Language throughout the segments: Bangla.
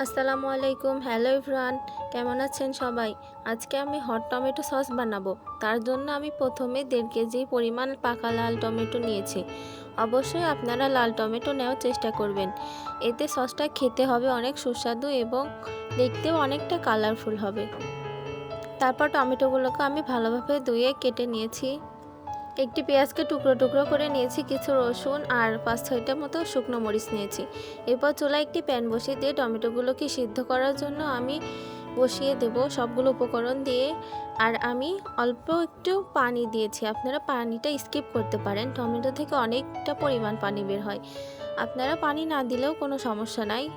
আসসালামু আলাইকুম, হ্যালো ইভরান কেমন আছেন সবাই? আজকে আমি হট টমেটো সস বানাবো। তার জন্য আমি প্রথমে দেড় কেজি পরিমাণ পাকা লাল টমেটো নিয়েছি। অবশ্যই আপনারা লাল টমেটো নেওয়ার চেষ্টা করবেন। এতে সসটা খেতে হবে অনেক সুস্বাদু এবং দেখতেও অনেকটা কালারফুল হবে। তারপর টমেটোগুলোকে আমি ভালোভাবে ধুয়ে কেটে নিয়েছি। একটি পেঁয়াজকে টুকরো টুকরো করে নিয়েছি, কিছু রসুন আর পাঁচ ছয়টা মতো শুকনো মরিচ নিয়েছি। এরপর চুলায় একটি প্যান বসিয়ে দিয়ে টমেটোগুলোকে সিদ্ধ করার জন্য আমি বসিয়ে দেব সবগুলো উপকরণ দিয়ে। আর আমি অল্প একটু পানি দিয়েছি, আপনারা পানিটা স্কিপ করতে পারেন, টমেটো থেকে অনেকটা পরিমাণ পানি বের হয়। আপনারা পানি না দিলেও কোনো সমস্যা নাই,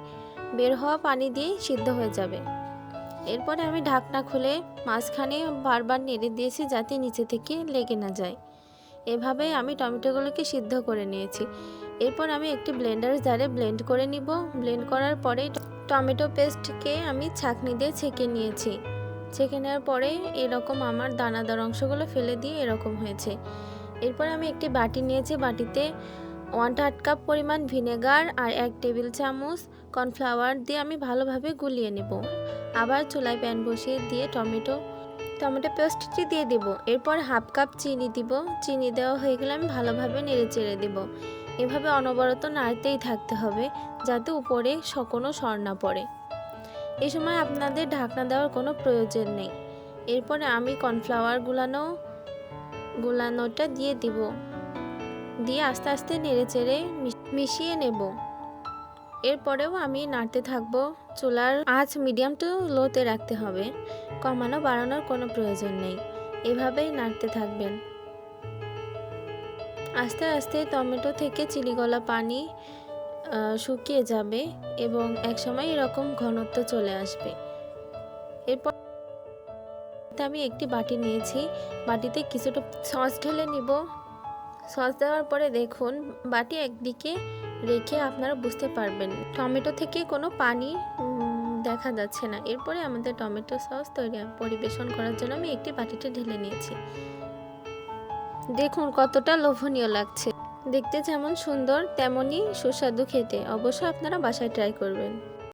বের হওয়া পানি দিয়ে সিদ্ধ হয়ে যাবে। এরপরে আমি ঢাকনা খুলে মাঝখানে বারবার নেড়ে দিয়েছি যাতে নিচে থেকে লেগে না যায়। এভাবে আমি টমেটোগুলোকে সিদ্ধ করে নিয়েছি। এরপর আমি একটি ব্লেন্ডার জারে ব্লেন্ড করে নিব। ব্লেন্ড করার পরে টমেটো পেস্টকে আমি ছাঁকনি দিয়ে ছেঁকে নিয়েছি। ছেঁকে নেওয়ার পরে এরকম আমার দানাদার অংশগুলো ফেলে দিয়ে এরকম হয়েছে। এরপর আমি একটি বাটি নিয়েছি। বাটিতে ওয়ান থার্ড কাপ পরিমাণ ভিনেগার আর এক টেবিল চামচ কর্নফ্লাওয়ার দিয়ে আমি ভালোভাবে গুলিয়ে নেব। আবার চুলায় প্যান বসিয়ে দিয়ে টমেটো টমেটো পেস্টটি দিয়ে দেব। এরপর হাফ কাপ চিনি দিব। চিনি দেওয়া হয়ে গেলে আমি ভালোভাবে নেড়ে চেড়ে দেব। এভাবে অনবরত নাড়তেই থাকতে হবে যাতে উপরে কোনো সর না পড়ে। এই সময় আপনাদের ঢাকনা দেওয়ার কোনো প্রয়োজন নেই। এরপরে আমি কর্নফ্লাওয়ার গুলানো, গুলানোটা দিয়ে দিব। দিয়ে আস্তে আস্তে নেড়ে চেড়ে মিশিয়ে নেব। এরপরেও আমি নাড়তে থাকব। চুলার আঁচ মিডিয়াম টু লোতে রাখতে হবে। কমানো, বাড়ানোর কোনো প্রয়োজন নেই। এভাবেই নাড়তে থাকবেন। আস্তে আস্তে টমেটো থেকে চিলিগলা পানি শুকিয়ে যাবে এবং একসময় এরকম ঘনত্ব চলে আসবে। এরপর আমি একটি বাটি নিয়েছি। বাটিতে কিছুটা সস ঢেলে নিব। সস দেওয়ার পরে দেখুন, বাটি একদিকে রেখে আপনারা বুঝতে পারবেন। টমেটো থেকে কোনো পানি দেখা যাচ্ছে না। এরপরে আমাদের টমেটো সস তৈরি, পরিবেশন করার জন্য আমি একটি বাটিতে ঢেলে নিয়েছি। দেখুন কতটা লোভনীয় লাগছে। দেখতে যেমন সুন্দর তেমনই সুস্বাদু খেতে। অবশ্যই আপনারা বাসায় ট্রাই করবেন।